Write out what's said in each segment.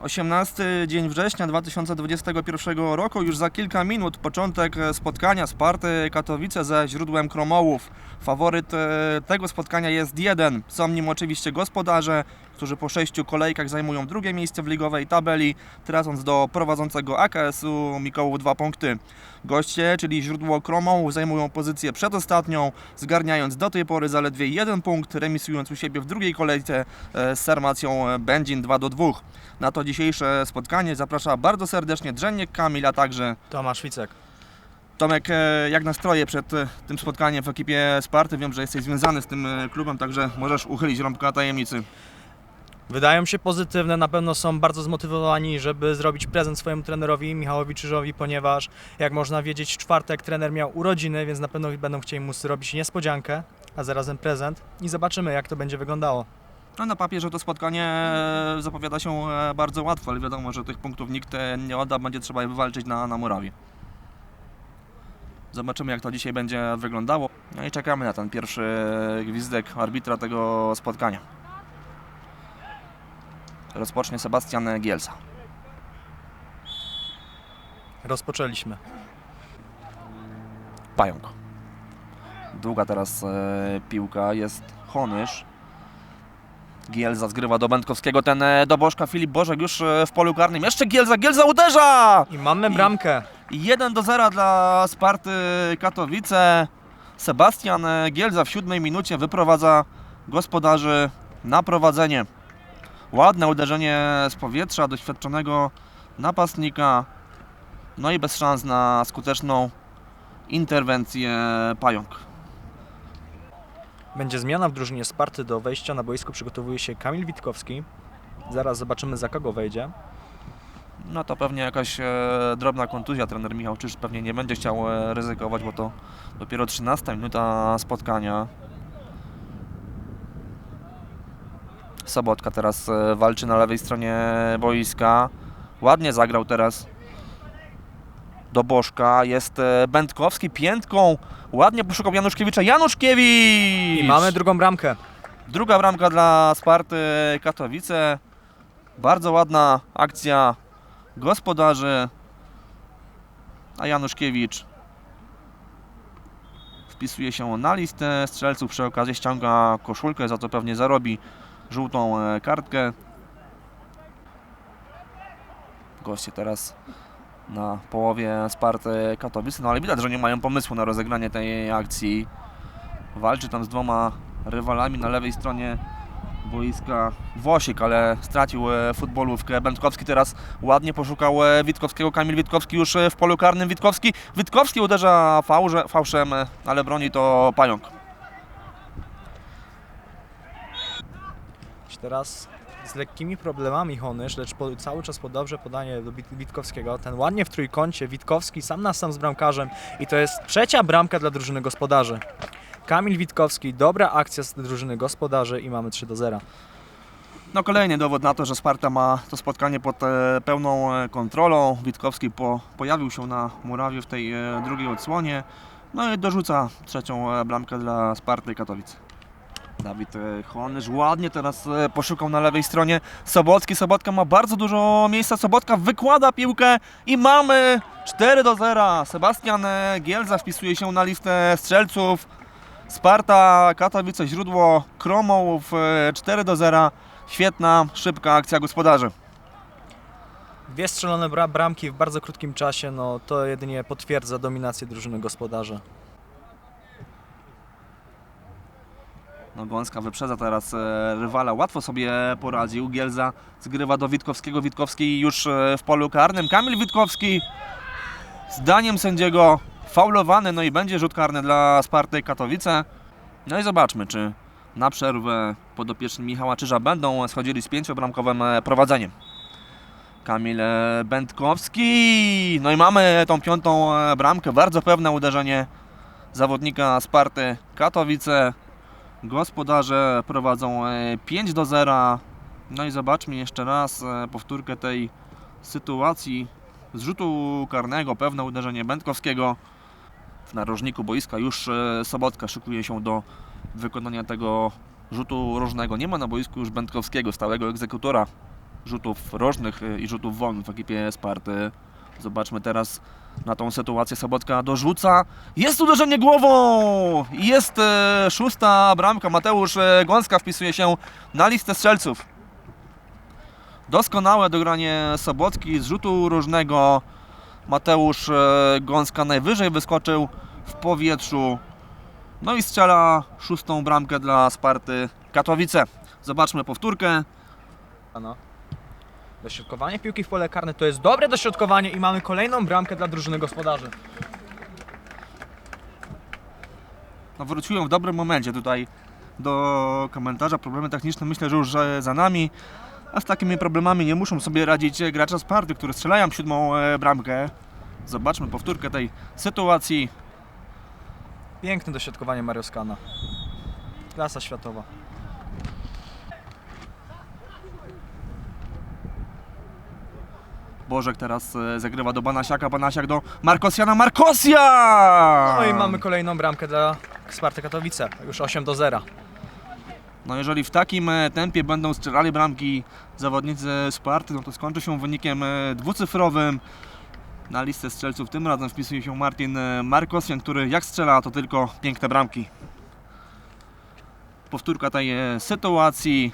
18 dzień września 2021 roku, już za kilka minut początek spotkania Sparty Katowice ze źródłem Kromołów. Faworyt e, tego spotkania jest jeden. Są nim oczywiście gospodarze, którzy po sześciu kolejkach zajmują drugie miejsce w ligowej tabeli, tracąc do prowadzącego AKS-u Mikołów dwa punkty. Goście, czyli źródło Kromołów, zajmują pozycję przedostatnią, zgarniając do tej pory zaledwie jeden punkt, remisując u siebie w drugiej kolejce e, z Sarmacją Będzin 2 do 2. Na to dzisiejsze spotkanie zaprasza bardzo serdecznie Drzeniek Kamil, a także Tomasz Wicek. Tomek, e, jak nastroje przed e, tym spotkaniem w ekipie Sparty? Wiem, że jesteś związany z tym klubem, także możesz uchylić rąbka tajemnicy. Wydają się pozytywne, na pewno są bardzo zmotywowani, żeby zrobić prezent swojemu trenerowi Michałowi Czyżowi, ponieważ jak można wiedzieć w czwartek trener miał urodziny, więc na pewno będą chcieli mu zrobić niespodziankę, a zarazem prezent i zobaczymy jak to będzie wyglądało. No, na papierze to spotkanie e, zapowiada się e, bardzo łatwo, ale wiadomo, że tych punktów nikt e, nie odda, będzie trzeba je wywalczyć na, na murawie. Zobaczymy, jak to dzisiaj będzie wyglądało. No i czekamy na ten pierwszy gwizdek arbitra tego spotkania. Rozpocznie Sebastian Gielsa. Rozpoczęliśmy. Pająk. Długa teraz e, piłka, jest Honysz. Gielza zgrywa do Będkowskiego, ten e, do Bożka, Filip Bożek już e, w polu karnym. Jeszcze Gielza, Gielza uderza! I mamy I- bramkę. 1 do 0 dla Sparty Katowice. Sebastian e, Gielza w siódmej minucie wyprowadza gospodarzy na prowadzenie. Ładne uderzenie z powietrza doświadczonego napastnika. No i bez szans na skuteczną interwencję Pająk. Będzie zmiana w drużynie Sparty do wejścia na boisko przygotowuje się Kamil Witkowski. Zaraz zobaczymy za kogo wejdzie. No to pewnie jakaś e, drobna kontuzja. Trener Michał Czyż pewnie nie będzie chciał e, ryzykować, bo to dopiero 13 minuta spotkania. Sobotka teraz e, walczy na lewej stronie boiska. Ładnie zagrał teraz do Bożka. Jest e, Będkowski piętką. Ładnie poszukał Januszkiewicza. Januszkiewicz! I mamy drugą bramkę. Druga bramka dla Sparty Katowice. Bardzo ładna akcja gospodarzy. A Januszkiewicz wpisuje się na listę strzelców. Przy okazji ściąga koszulkę, za to pewnie zarobi żółtą e, kartkę. Goście teraz na połowie Sparty Katowice. No ale widać, że nie mają pomysłu na rozegranie tej akcji. Walczy tam z dwoma rywalami na lewej stronie boiska Włosik, ale stracił e, futbolówkę. Będkowski teraz ładnie poszukał e, Witkowskiego. Kamil Witkowski już w polu karnym. Witkowski, Witkowski uderza fałże, fałszem, ale broni to Pająk. Teraz z lekkimi problemami Honysz, lecz po, cały czas po dobrze podanie do Wit- Witkowskiego. Ten ładnie w trójkącie, Witkowski sam na sam z bramkarzem i to jest trzecia bramka dla drużyny gospodarzy. Kamil Witkowski, dobra akcja z drużyny gospodarzy i mamy 3 do 0. No kolejny dowód na to, że Sparta ma to spotkanie pod e, pełną e, kontrolą. Witkowski po, pojawił się na murawie w tej e, drugiej odsłonie. No i dorzuca trzecią bramkę dla Sparty Katowice. Dawid e, Honysz ładnie teraz e, poszukał na lewej stronie Sobocki. Sobotka ma bardzo dużo miejsca. Sobotka wykłada piłkę i mamy 4 do 0. Sebastian e, Gielza wpisuje się na listę strzelców. Sparta Katowice źródło Kromołów e, 4 do 0. Świetna, szybka akcja gospodarzy. Dwie strzelone bra- bramki w bardzo krótkim czasie, no to jedynie potwierdza dominację drużyny gospodarzy. No Gąska wyprzedza teraz e, rywala, łatwo sobie poradził. Gielza zgrywa do Witkowskiego, Witkowski już e, w polu karnym. Kamil Witkowski zdaniem sędziego faulowany, no i będzie rzut karny dla Sparty Katowice. No i zobaczmy, czy na przerwę podopieczni Michała Czyża będą schodzili z pięciobramkowym e, prowadzeniem. Kamil Będkowski, no i mamy tą piątą bramkę, bardzo pewne uderzenie zawodnika Sparty Katowice. Gospodarze prowadzą e, 5 do 0. No i zobaczmy jeszcze raz e, powtórkę tej sytuacji z rzutu karnego. Pewne uderzenie Będkowskiego. W narożniku boiska już e, Sobotka szykuje się do wykonania tego rzutu rożnego. Nie ma na boisku już Będkowskiego, stałego egzekutora rzutów rożnych i rzutów wolnych w ekipie Sparty. Zobaczmy teraz na tą sytuację. Sobotka dorzuca. Jest uderzenie głową! Jest e, szósta bramka. Mateusz e, Gąska wpisuje się na listę strzelców. Doskonałe dogranie Sobotki z rzutu różnego. Mateusz e, Gąska najwyżej wyskoczył w powietrzu. No i strzela szóstą bramkę dla Sparty Katowice. Zobaczmy powtórkę. No. Dośrodkowanie piłki w pole karne to jest dobre dośrodkowanie i mamy kolejną bramkę dla drużyny gospodarzy. No, wróciłem w dobrym momencie tutaj do komentarza. Problemy techniczne myślę, że już e, za nami. A z takimi problemami nie muszą sobie radzić e, gracze Sparty, którzy strzelają siódmą e, bramkę. Zobaczmy powtórkę tej sytuacji. Piękne dośrodkowanie Marioskana. Klasa światowa. Bożek teraz e, zagrywa do Banasiaka, Banasiak do Markosjana, Markosjan! No i mamy kolejną bramkę dla Sparty Katowice. Już 8 do 0. No jeżeli w takim e, tempie będą strzelali bramki zawodnicy Sparty, no to skończy się wynikiem e, dwucyfrowym. Na listę strzelców tym razem wpisuje się Martin e, Markosjan, który jak strzela to tylko piękne bramki. Powtórka tej e, sytuacji.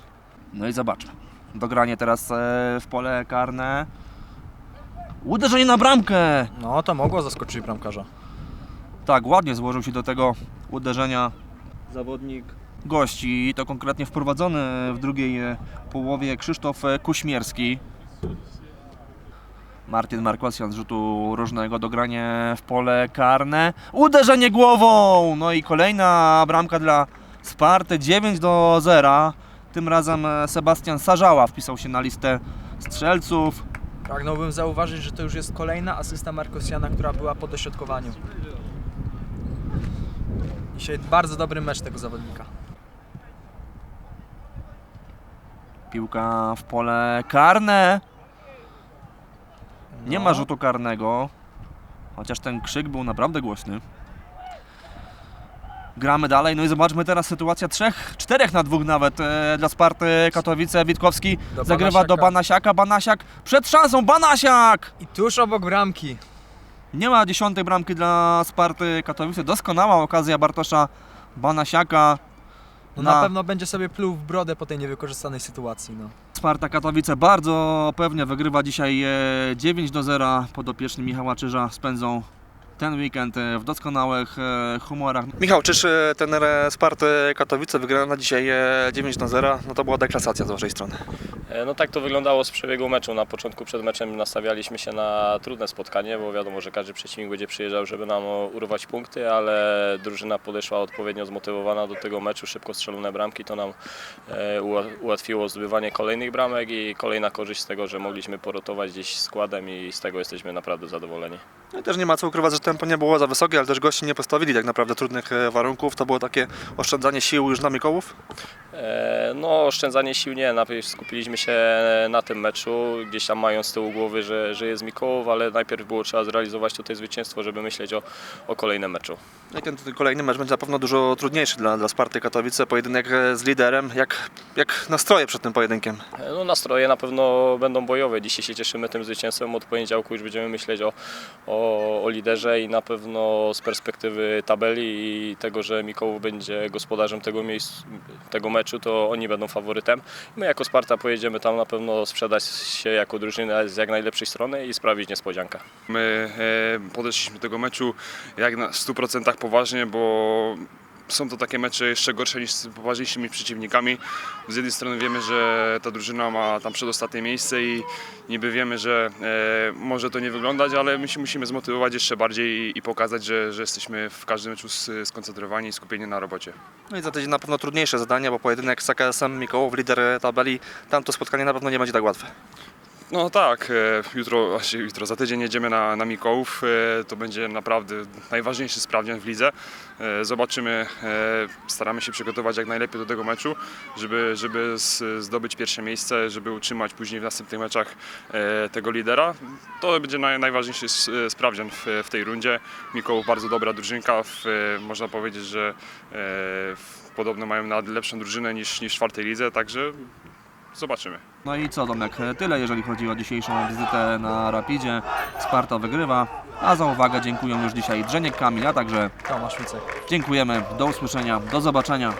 No i zobaczmy. Dogranie teraz e, w pole karne. Uderzenie na bramkę! No to mogło zaskoczyć bramkarza. Tak, ładnie złożył się do tego uderzenia zawodnik gości. I to konkretnie wprowadzony w drugiej e, połowie Krzysztof e, Kuśmierski. Martin Markosjan z rzutu różnego dogranie w pole karne. Uderzenie głową! No i kolejna bramka dla Sparty 9 do 0. Tym razem e, Sebastian Sarzała wpisał się na listę strzelców. Pragnąłbym zauważyć, że to już jest kolejna asysta Markosiana, która była po dośrodkowaniu. Dzisiaj bardzo dobry mecz tego zawodnika. Piłka w pole karne. Nie No. ma rzutu karnego, chociaż ten krzyk był naprawdę głośny. Gramy dalej, no i zobaczmy teraz sytuacja trzech, czterech na dwóch nawet e, dla Sparty Katowice. Witkowski Do zagrywa Banasiaka. do Banasiaka, Banasiak przed szansą, Banasiak! I tuż obok bramki. Nie ma dziesiątej bramki dla Sparty Katowice, doskonała okazja Bartosza Banasiaka. No Na- na pewno będzie sobie pluł w brodę po tej niewykorzystanej sytuacji. No. Sparta Katowice bardzo pewnie wygrywa dzisiaj e, 9 do 0. Podopieczni Michała Czyża spędzą ten weekend e, w doskonałych e, humorach. Michał, czyż e, tener Sparty Katowice wygrał na dzisiaj 9 do 0? No to była deklasacja z waszej strony. E, No tak to wyglądało z przebiegu meczu. Na początku przed meczem nastawialiśmy się na trudne spotkanie, bo wiadomo, że każdy przeciwnik będzie przyjeżdżał, żeby nam urwać punkty, ale drużyna podeszła odpowiednio zmotywowana do tego meczu. Szybko strzelone bramki to nam e, ułatwiło zdobywanie kolejnych bramek i kolejna korzyść z tego, że mogliśmy porotować gdzieś składem i z tego jesteśmy naprawdę zadowoleni. No i też nie ma co ukrywać, że tempo nie było za wysokie, ale też gości nie postawili tak naprawdę trudnych e, warunków. To było takie oszczędzanie sił już na Mikołów. E, No, oszczędzanie sił nie. Najpierw skupiliśmy się na tym meczu, gdzieś tam mając z tyłu głowy, że, że jest Mikołów, ale najpierw było trzeba zrealizować tutaj zwycięstwo, żeby myśleć o, o kolejnym meczu. No i ten, kolejny mecz będzie na pewno dużo trudniejszy dla, dla Sparty Katowice. Pojedynek e, z liderem. Jak, jak nastroje przed tym pojedynkiem? E, No, nastroje na pewno będą bojowe. Dzisiaj się cieszymy tym zwycięstwem. Od poniedziałku już będziemy myśleć o, o, o liderze i na pewno z perspektywy tabeli i tego, że Mikołów będzie gospodarzem tego, miejsc, tego meczu, to oni będą faworytem. My jako Sparta pojedziemy tam na pewno sprzedać się jako drużyna z jak najlepszej strony i sprawić niespodziankę. My e, podeszliśmy do tego meczu jak na 100% poważnie, bo są to takie mecze jeszcze gorsze niż z poważniejszymi przeciwnikami. Z jednej strony wiemy, że ta drużyna ma tam przedostatnie miejsce i niby wiemy, że e, może to nie wyglądać, ale my się musimy zmotywować jeszcze bardziej i, i pokazać, że, że jesteśmy w każdym meczu skoncentrowani i skupieni na robocie. No i za tydzień na pewno trudniejsze zadanie, bo pojedynek z AKS-em Mikołów, lider tabeli, tam to spotkanie na pewno nie będzie tak łatwe. No tak, e, jutro, właściwie jutro, za tydzień jedziemy na, na Mikołów. E, To będzie naprawdę najważniejszy sprawdzian w lidze. E, Zobaczymy, staramy się przygotować jak najlepiej do tego meczu, żeby, żeby zdobyć pierwsze miejsce, żeby utrzymać później w następnych meczach tego lidera. To będzie naj, najważniejszy sprawdzian w, w tej rundzie. Mikołów bardzo dobra drużynka, w, można powiedzieć, że w- podobno mają nawet lepszą drużynę niż, niż w czwartej lidze, także zobaczymy. No i co Tomek, tyle jeżeli chodzi o dzisiejszą wizytę na Rapidzie. Sparta wygrywa, a za uwagę dziękuję już dzisiaj Drzeniek Kamil, a także Tomasz Wicek. dziękujemy. Do usłyszenia, do zobaczenia.